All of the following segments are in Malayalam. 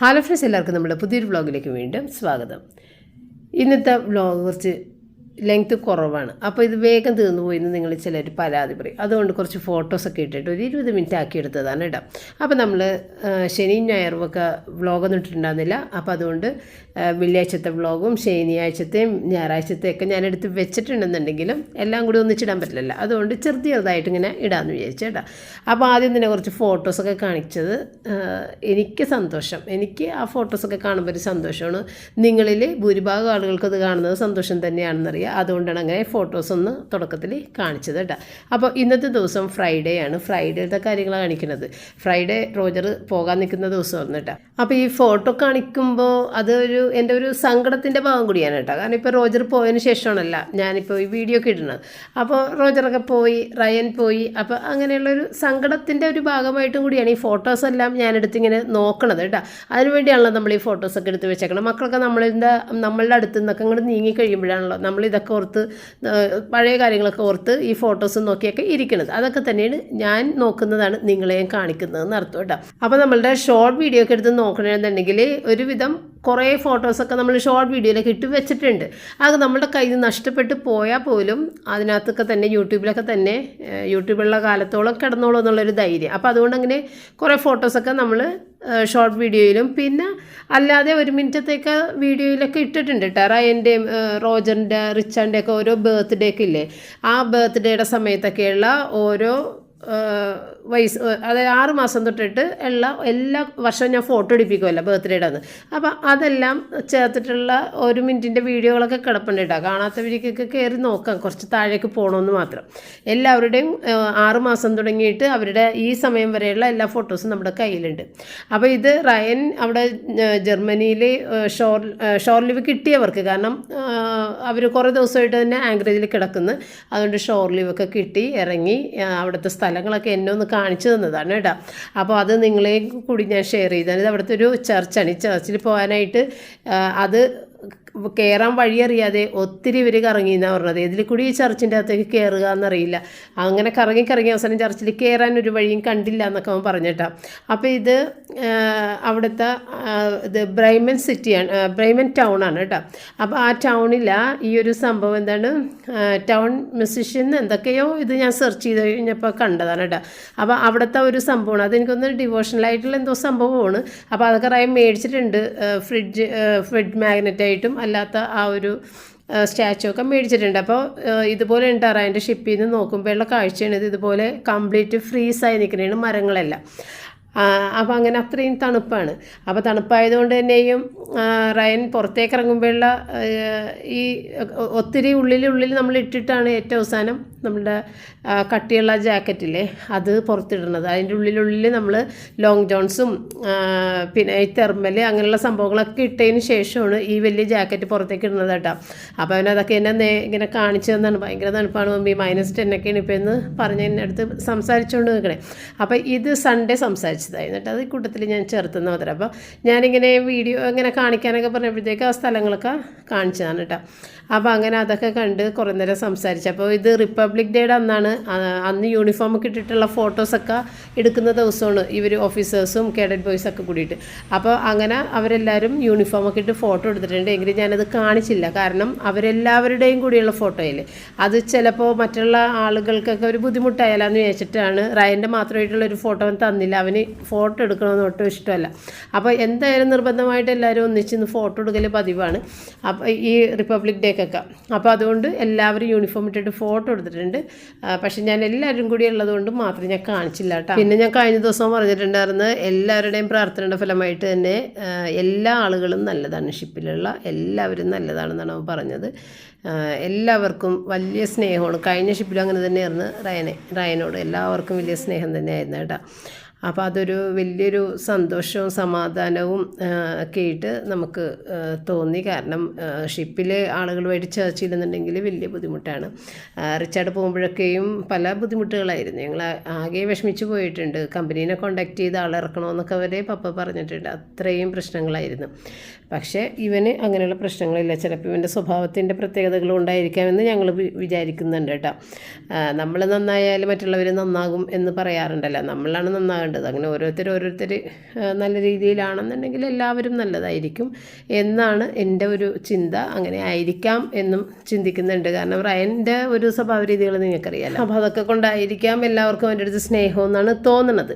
ഹലോ ഫ്രണ്ട്സ് എല്ലാവർക്കും നമ്മുടെ പുതിയൊരു വ്ളോഗിലേക്ക് വീണ്ടും സ്വാഗതം. ഇന്നത്തെ വ്ളോഗ് കുറച്ച് ലെങ്ത് കുറവാണ്. അപ്പോൾ ഇത് വേഗം തീർന്നു പോയി എന്ന് നിങ്ങൾ ചിലർ പരാതി പറയും. അതുകൊണ്ട് കുറച്ച് ഫോട്ടോസൊക്കെ ഇട്ടിട്ട് ഒരു ഇരുപത് മിനിറ്റ് ആക്കി എടുത്തതാണ് ഇടാം അപ്പോൾ നമ്മൾ ശനിയും ഞായറും ഒക്കെ വ്ളോഗൊന്നും ഇട്ടിട്ടുണ്ടായിരുന്നില്ല. അപ്പോൾ അതുകൊണ്ട് വെള്ളിയാഴ്ചത്തെ വ്ളോഗും ശനിയാഴ്ചത്തെയും ഞായറാഴ്ചത്തെയും ഒക്കെ ഞാൻ എടുത്ത് വെച്ചിട്ടുണ്ടെന്നുണ്ടെങ്കിലും എല്ലാം കൂടി ഒന്നിച്ചിടാൻ പറ്റില്ലല്ലോ. അതുകൊണ്ട് ചെറുതി ചെറുതായിട്ട് ഇങ്ങനെ ഇടാമെന്ന് വിചാരിച്ചു കേട്ടോ. അപ്പോൾ ആദ്യം തന്നെ കുറച്ച് ഫോട്ടോസൊക്കെ കാണിച്ചത് എനിക്ക് സന്തോഷം. എനിക്ക് ആ ഫോട്ടോസൊക്കെ കാണുമ്പോൾ ഒരു സന്തോഷമാണ്. നിങ്ങളിൽ ഭൂരിഭാഗം ആളുകൾക്ക് അത് കാണുന്നത് സന്തോഷം തന്നെയാണെന്നറിയാം. അതുകൊണ്ടാണ് അങ്ങനെ ഫോട്ടോസ് ഒന്ന് തുടക്കത്തിൽ കാണിച്ചത് കേട്ടോ. അപ്പോൾ ഇന്നത്തെ ദിവസം ഫ്രൈഡേ ആണ്. ഫ്രൈഡേത്തെ കാര്യങ്ങളാണ് കാണിക്കുന്നത്. ഫ്രൈഡേ റോജർ പോകാൻ നിൽക്കുന്ന ദിവസമാണ് കേട്ടോ. അപ്പോൾ ഈ ഫോട്ടോ കാണിക്കുമ്പോൾ അതൊരു എന്റെ ഒരു സങ്കടത്തിന്റെ ഭാഗം കൂടിയാണ് കേട്ടോ. കാരണം ഇപ്പോൾ റോജർ പോയതിന് ശേഷമാണല്ല ഞാനിപ്പോൾ ഈ വീഡിയോ ഒക്കെ ഇടുന്നത്. അപ്പോൾ റോജറൊക്കെ പോയി റയൻ പോയി. അപ്പോൾ അങ്ങനെയുള്ളൊരു സങ്കടത്തിന്റെ ഒരു ഭാഗമായിട്ടും കൂടിയാണ് ഈ ഫോട്ടോസ് എല്ലാം ഞാനെടുത്ത് ഇങ്ങനെ നോക്കണത് കേട്ടോ. അതിനുവേണ്ടിയാണല്ലോ നമ്മൾ ഈ ഫോട്ടോസൊക്കെ എടുത്ത് വെച്ചേക്കണം മക്കളൊക്കെ നമ്മളിന്റെ നമ്മളുടെ അടുത്ത് നിന്നൊക്കെ ഇങ്ങോട്ട് നീങ്ങി കഴിയുമ്പോഴാണല്ലോ നമ്മൾ ഇതൊക്കെ ഓർത്ത് പഴയ കാര്യങ്ങളൊക്കെ ഓർത്ത് ഈ ഫോട്ടോസ് നോക്കിയൊക്കെ ഇരിക്കുന്നത് അതൊക്കെ തന്നെയാണ് ഞാൻ നോക്കുന്നതാണ് നിങ്ങളെയും കാണിക്കുന്നതെന്ന് അർത്ഥം കേട്ടോ. അപ്പോൾ നമ്മളുടെ ഷോർട്ട് വീഡിയോ ഒക്കെ എടുത്ത് നോക്കണമെന്നുണ്ടെങ്കിൽ ഒരുവിധം കുറേ ഫോട്ടോസൊക്കെ നമ്മൾ ഷോർട്ട് വീഡിയോയിലൊക്കെ ഇട്ട് വെച്ചിട്ടുണ്ട്. അത് നമ്മുടെ കയ്യിൽ നിന്ന് നഷ്ടപ്പെട്ട് പോയാൽ പോലും അതിനകത്തൊക്കെ തന്നെ യൂട്യൂബിലൊക്കെ തന്നെ യൂട്യൂബിലുള്ള കാലത്തോളം കിടന്നോളൂ എന്നുള്ളൊരു ധൈര്യം. അപ്പോൾ അതുകൊണ്ട് അങ്ങനെ കുറേ ഫോട്ടോസൊക്കെ നമ്മൾ ഷോർട്ട് വീഡിയോയിലും പിന്നെ അല്ലാതെ ഒരു മിനിറ്റത്തേക്ക് വീഡിയോയിലൊക്കെ ഇട്ടിട്ടുണ്ട് കേട്ടോ റയന്റെയും റോജറിന്റെ റിച്ചാന്റെ ഒക്കെ ഓരോ ബർത്ത്ഡേ ഒക്കെ ഇല്ലേ? ആ ബർത്ത്ഡേയുടെ സമയത്തൊക്കെയുള്ള ഓരോ വയസ്സ് അതായത് ആറ് മാസം തൊട്ടിട്ട് എല്ലാ എല്ലാ വർഷവും ഞാൻ ഫോട്ടോ എടുപ്പിക്കുമല്ലോ ബർത്ത്ഡേയുടെ അന്ന് അപ്പം അതെല്ലാം ചേർത്തിട്ടുള്ള ഒരു മിനിറ്റിന്റെ വീഡിയോകളൊക്കെ കിടപ്പുണ്ട് കേട്ടോ കാണാത്തവർക്കൊക്കെ കയറി നോക്കാം. കുറച്ച് താഴേക്ക് പോകണമെന്ന് മാത്രം. എല്ലാവരുടെയും ആറ് മാസം തുടങ്ങിയിട്ട് അവരുടെ ഈ സമയം വരെയുള്ള എല്ലാ ഫോട്ടോസും നമ്മുടെ കയ്യിലുണ്ട്. അപ്പോൾ ഇത് റയൻ അവിടെ ജർമ്മനിയിൽ ഷോർ ഷോർ ലീവ് കിട്ടിയവർക്ക്. കാരണം അവർ കുറേ ദിവസമായിട്ട് തന്നെ ആങ്കറേജിൽ കിടക്കുന്നു. അതുകൊണ്ട് ഷോർ ലീവൊക്കെ കിട്ടി ഇറങ്ങി അവിടുത്തെ സ്ഥലങ്ങളൊക്കെ എന്നെ ഒന്ന് കാണിച്ചു തന്നതാണ് കേട്ടോ. അപ്പോൾ അത് നിങ്ങളെയും കൂടി ഞാൻ ഷെയർ ചെയ്തത് അവിടുത്തെ ഒരു ചർച്ചാണ് ഈ ചർച്ചിൽ പോകാനായിട്ട് അത് കയറാൻ വഴിയറിയാതെ ഒത്തിരി ഇവർ കറങ്ങി എന്നാണ് പറഞ്ഞത്. ഇതിൽ കൂടി ഈ ചർച്ചിന്റെ അകത്തേക്ക് കയറുക എന്നറിയില്ല അങ്ങനെ കറങ്ങി കറങ്ങി അവസാനം ചർച്ചിൽ കയറാൻ ഒരു വഴിയും കണ്ടില്ല എന്നൊക്കെ അവൻ പറഞ്ഞിട്ടാ. അപ്പോൾ ഇത് അവിടുത്തെ ഇത് ബ്രൈമൻ സിറ്റിയാണ് ബ്രൈമൻ ടൗൺ ആണ് കേട്ടോ. അപ്പോൾ ആ ടൗണില ഈ ഒരു സംഭവം എന്താണ് ടൗൺ മ്യൂസിഷ്യൻ എന്തൊക്കെയോ ഇത് ഞാൻ സെർച്ച് ചെയ്ത് കഴിഞ്ഞപ്പോൾ കണ്ടതാണ് കേട്ടോ. അപ്പോൾ അവിടുത്തെ ഒരു സംഭവമാണ്. അതെനിക്കൊന്ന് ഡിവോഷണൽ ആയിട്ടുള്ള എന്തോ സംഭവമാണ്. അപ്പോൾ അതൊക്കെ റയം മേടിച്ചിട്ടുണ്ട് ഫ്രിഡ്ജ് ഫ്രിഡ്ജ് മാഗ്നറ്റായിട്ടും അല്ലാത്ത ആ ഒരു സ്റ്റാച്ചു ഒക്കെ മേടിച്ചിട്ടുണ്ട്. അപ്പോൾ ഇതുപോലെ ഉണ്ടാറ് അതിന്റെ ഷിപ്പിൽ നിന്ന് നോക്കുമ്പോഴുള്ള കാഴ്ചയാണ് ഇത്. ഇതുപോലെ കംപ്ലീറ്റ് ഫ്രീസായി നിൽക്കുന്നതാണ് മരങ്ങളെല്ലാം. അപ്പോൾ അങ്ങനെ അത്രയും തണുപ്പാണ്. അപ്പോൾ തണുപ്പായതുകൊണ്ട് തന്നെയും റയൻ പുറത്തേക്ക് ഇറങ്ങുമ്പോഴുള്ള ഈ ഒത്തിരി ഉള്ളിൽ നമ്മൾ ഇട്ടിട്ടാണ് ഏറ്റവും അവസാനം നമ്മുടെ കട്ടിയുള്ള ജാക്കറ്റില്ലേ അത് പുറത്തിടുന്നത്. അതിന്റെ ഉള്ളിലുള്ളിൽ നമ്മൾ ലോങ് ജോൺസും പിന്നെ ഈ തെർമൽ അങ്ങനെയുള്ള സംഭവങ്ങളൊക്കെ ഇട്ടതിന് ശേഷമാണ് ഈ വലിയ ജാക്കറ്റ് പുറത്തേക്ക് ഇടുന്നത് കേട്ടോ. അപ്പോൾ അവനതൊക്കെ എന്നെ ഇങ്ങനെ കാണിച്ചു തന്നാണ് ഭയങ്കര തണുപ്പാണ് മൈനസ് ടെന്നൊക്കെയാണ് ഇപ്പോൾ എന്ന് പറഞ്ഞ് എന്റെ അടുത്ത് സംസാരിച്ചുകൊണ്ട് നിൽക്കണേ അപ്പോൾ ഇത് സൺഡേ സംസാരിച്ചതായിരുന്നു എന്നിട്ട് അത് കൂട്ടത്തിൽ ഞാൻ ചേർത്തുന്ന മാത്രം അപ്പോൾ ഞാനിങ്ങനെ വീഡിയോ ഇങ്ങനെ കാണിക്കാനൊക്കെ പറഞ്ഞപ്പോഴത്തേക്ക് ആ സ്ഥലങ്ങളൊക്കെ കാണിച്ചതാണ് കേട്ടോ. അപ്പോൾ അങ്ങനെ അതൊക്കെ കണ്ട് കുറേ നേരം സംസാരിച്ചു. അപ്പോൾ ഇത് റിപ്പബ്ലിക് ഡേയുടെ അന്നാണ് അന്ന് യൂണിഫോം ഒക്കെ ഇട്ടിട്ടുള്ള ഫോട്ടോസൊക്കെ എടുക്കുന്ന ദിവസമാണ് ഇവർ ഓഫീസേഴ്സും കേഡറ്റ് ബോയ്സൊക്കെ കൂടിയിട്ട്. അപ്പോൾ അങ്ങനെ അവരെല്ലാവരും യൂണിഫോം ഒക്കെ ഇട്ട് ഫോട്ടോ എടുത്തിട്ടുണ്ട്. എങ്കിലും ഞാനത് കാണിച്ചില്ല. കാരണം അവരെല്ലാവരുടെയും കൂടിയുള്ള ഫോട്ടോയില്ലേ അത് ചിലപ്പോൾ മറ്റുള്ള ആളുകൾക്കൊക്കെ ഒരു ബുദ്ധിമുട്ടായാലെന്ന് വിചാരിച്ചിട്ടാണ് റയന്റെ മാത്രമായിട്ടുള്ള ഒരു ഫോട്ടോ അവൻ തന്നില്ല. അവന് ഫോട്ടോ എടുക്കണമെന്ന് ഒട്ടും ഇഷ്ടമല്ല. അപ്പോൾ എന്തായാലും നിർബന്ധമായിട്ട് എല്ലാവരും ഒന്നിച്ചിന്ന് ഫോട്ടോ എടുക്കൽ പതിവാണ്. അപ്പോൾ ഈ റിപ്പബ്ലിക് ഡേക്കൊക്കെ അപ്പോൾ അതുകൊണ്ട് എല്ലാവരും യൂണിഫോം ഇട്ടിട്ട് ഫോട്ടോ എടുത്തിട്ടുണ്ട്. പക്ഷേ ഞാൻ എല്ലാവരും കൂടി ഉള്ളതുകൊണ്ട് മാത്രം ഞാൻ കാണിച്ചില്ല കേട്ടോ. പിന്നെ ഞാൻ കഴിഞ്ഞ ദിവസം പറഞ്ഞിട്ടുണ്ടായിരുന്നു എല്ലാവരുടെയും പ്രാർത്ഥനയുടെ ഫലമായിട്ട് തന്നെ എല്ലാ ആളുകളും നല്ലതാണ്. ഷിപ്പിലുള്ള എല്ലാവരും നല്ലതാണെന്നാണ് അവൻ പറഞ്ഞത്. എല്ലാവർക്കും വലിയ സ്നേഹമാണ്. കഴിഞ്ഞ ഷിപ്പിലും അങ്ങനെ തന്നെയായിരുന്നു റയനെ റയനോട്. എല്ലാവർക്കും വലിയ സ്നേഹം തന്നെയായിരുന്നു കേട്ടോ. അപ്പോൾ അതൊരു വലിയൊരു സന്തോഷവും സമാധാനവും ഒക്കെ ആയിട്ട് നമുക്ക് തോന്നി. കാരണം ഷിപ്പിൽ ആളുകളുമായിട്ട് ചേർച്ച ചെയ്യുന്നുണ്ടെങ്കിൽ വലിയ ബുദ്ധിമുട്ടാണ്. റിച്ചാർഡ് പോകുമ്പോഴൊക്കെയും പല ബുദ്ധിമുട്ടുകളായിരുന്നു. ഞങ്ങൾ ആകെ വിഷമിച്ച് പോയിട്ടുണ്ട്. കമ്പനീനെ കോണ്ടാക്ട് ചെയ്ത് ആളിറക്കണമെന്നൊക്കെ വരെ പപ്പ പറഞ്ഞിട്ടുണ്ട്. അത്രയും പ്രശ്നങ്ങളായിരുന്നു. പക്ഷേ ഇവന് അങ്ങനെയുള്ള പ്രശ്നങ്ങളില്ല. ചിലപ്പോൾ ഇവന്റെ സ്വഭാവത്തിന്റെ പ്രത്യേകതകൾ ഉണ്ടായിരിക്കാമെന്ന് ഞങ്ങൾ വിചാരിക്കുന്നുണ്ട് കേട്ടോ. നമ്മൾ നന്നായാലും മറ്റുള്ളവർ നന്നാകും എന്ന് പറയാറുണ്ടല്ലോ. നമ്മളാണ് നന്നാകേണ്ടത്. വേണ്ടത്. അങ്ങനെ ഓരോരുത്തർ ഓരോരുത്തർ നല്ല രീതിയിലാണെന്നുണ്ടെങ്കിൽ എല്ലാവരും നല്ലതായിരിക്കും എന്നാണ് എന്റെ ഒരു ചിന്ത. അങ്ങനെ ആയിരിക്കാം എന്നും ചിന്തിക്കുന്നുണ്ട്. കാരണം റയന്റെ ഒരു സ്വഭാവ രീതികൾ നിങ്ങൾക്കറിയാലോ. അപ്പോൾ അതൊക്കെ കൊണ്ടായിരിക്കാം എല്ലാവർക്കും അവന്റെ അടുത്ത് സ്നേഹം എന്നാണ് തോന്നുന്നത്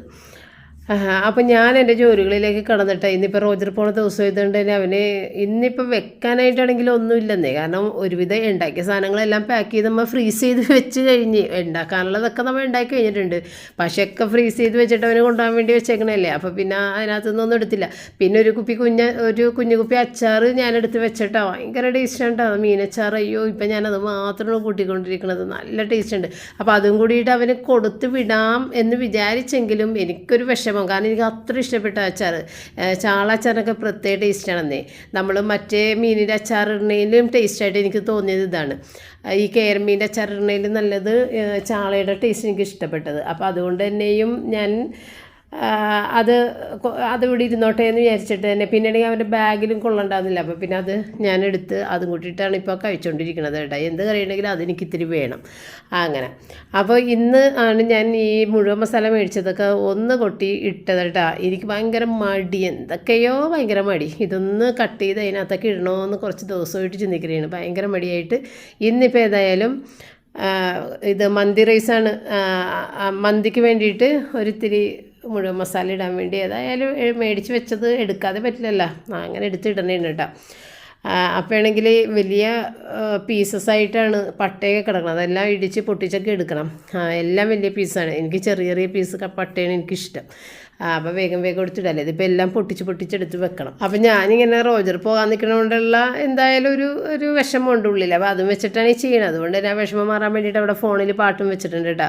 അപ്പം ഞാൻ എന്റെ ജോലികളിലേക്ക് കടന്നിട്ട്. ഇന്നിപ്പോൾ റോജർ പോണ ദിവസം ആയതുകൊണ്ട് തന്നെ അവന് ഇന്നിപ്പോൾ വെക്കാനായിട്ടാണെങ്കിലും ഒന്നുമില്ലെന്നേ. കാരണം ഒരുവിധം ഉണ്ടാക്കിയ സാധനങ്ങളെല്ലാം പാക്ക് ചെയ്ത് നമ്മൾ ഫ്രീസ് ചെയ്ത് വെച്ച് കഴിഞ്ഞ് ഉണ്ടാക്കാനുള്ളതൊക്കെ നമ്മൾ ഉണ്ടാക്കി കഴിഞ്ഞിട്ടുണ്ട്. പക്ഷേ ഒക്കെ ഫ്രീസ് ചെയ്ത് വെച്ചിട്ട് അവന് കൊണ്ടുപോകാൻ വേണ്ടി വെച്ചേക്കണല്ലേ. അപ്പോൾ പിന്നെ അതിനകത്ത് നിന്നൊന്നും എടുത്തില്ല. പിന്നെ ഒരു കുപ്പി കുഞ്ഞ ഒരു കുഞ്ഞു കുപ്പി അച്ചാർ ഞാനെടുത്ത് വെച്ചിട്ടാ. ഭയങ്കര ടേസ്റ്റ് ഉണ്ടാവും മീനച്ചാർ അയ്യോ ഇപ്പം ഞാനത് മാത്രമാണ് കൂട്ടിക്കൊണ്ടിരിക്കുന്നത് നല്ല ടേസ്റ്റ് ഉണ്ട്. അപ്പോൾ അതും കൂടിയിട്ട് അവന് കൊടുത്ത് വിടാം എന്ന് വിചാരിച്ചെങ്കിലും എനിക്കൊരു വിഷമം കാരണം എനിക്ക് അത്ര ഇഷ്ടപ്പെട്ട അച്ചാർ. ചാള അച്ചാറിനൊക്കെ പ്രത്യേക ടേസ്റ്റാണെന്നേ നമ്മൾ മറ്റേ മീനിന്റെ അച്ചാർ ഇടുന്നതിലും ടേസ്റ്റായിട്ട് എനിക്ക് തോന്നിയത് ഇതാണ്. ഈ കേരമീന്റെ അച്ചാർ ഇടുന്നതിലും നല്ലത് ചാളയുടെ ടേസ്റ്റ് എനിക്ക് ഇഷ്ടപ്പെട്ടത്. അപ്പോൾ അതുകൊണ്ട് തന്നെയും ഞാൻ അത് അത് ഇവിടെ ഇരുന്നോട്ടെ എന്ന് വിചാരിച്ചിട്ട് തന്നെ. പിന്നീട് അവന്റെ ബാഗിലും കൊള്ളണ്ടാവുന്നില്ല. അപ്പോൾ പിന്നെ അത് ഞാൻ എടുത്ത് അതും കൂട്ടിയിട്ടാണ് ഇപ്പോൾ കഴിച്ചുകൊണ്ടിരിക്കുന്നത് കേട്ടോ. എന്ത് കറിയുണ്ടെങ്കിലും അതെനിക്ക് ഇത്തിരി വേണം. അങ്ങനെ. അപ്പോൾ ഇന്ന് ആണ് ഞാൻ ഈ മുഴുവൻ മസാല മേടിച്ചതൊക്കെ ഒന്ന് കൊട്ടി ഇട്ടത് കേട്ടോ. എനിക്ക് ഭയങ്കര മടി. എന്തൊക്കെയോ ഭയങ്കര മടി. ഇതൊന്ന് കട്ട് ചെയ്ത് അതിനകത്തൊക്കെ ഇടണമെന്ന് കുറച്ച് ദിവസമായിട്ട് ചിന്തിക്കുകയാണ് ഭയങ്കര മടിയായിട്ട് ഇന്നിപ്പോൾ ഏതായാലും ഇത് മന്തി റൈസാണ്. മന്തിക്ക് വേണ്ടിയിട്ട് ഒരിത്തിരി മുഴുവൻ മസാല ഇടാൻ വേണ്ടി. ഏതായാലും മേടിച്ച് വെച്ചത് എടുക്കാതെ പറ്റില്ലല്ലോ. അങ്ങനെ എടുത്തിടണേണ് കേട്ടോ. അപ്പോഴാണെങ്കിൽ വലിയ പീസസ് ആയിട്ടാണ് പട്ടയൊക്കെ കിടക്കുന്നത് അതെല്ലാം ഇടിച്ച് പൊട്ടിച്ചൊക്കെ എടുക്കണം. എല്ലാം വലിയ പീസാണ് എനിക്ക് ചെറിയ ചെറിയ പീസ് പട്ടയാണ് എനിക്കിഷ്ടം. അപ്പോൾ വേഗം വേഗം എടുത്തിടല്ലേ? ഇതിപ്പോൾ എല്ലാം പൊട്ടിച്ച് പൊട്ടിച്ചെടുത്ത് വെക്കണം. അപ്പം ഞാനിങ്ങനെ റോജർ പോകാൻ നിൽക്കണതുകൊണ്ടുള്ള എന്തായാലും ഒരു ഒരു വിഷമമുണ്ട് ഉള്ളിൽ അപ്പോൾ അതും വെച്ചിട്ടാണ് ഈ ചെയ്യണത്. അതുകൊണ്ട് തന്നെ ആ വിഷമം മാറാൻ വേണ്ടിയിട്ട് അവിടെ ഫോണിൽ പാട്ടും വെച്ചിട്ടുണ്ട് കേട്ടോ.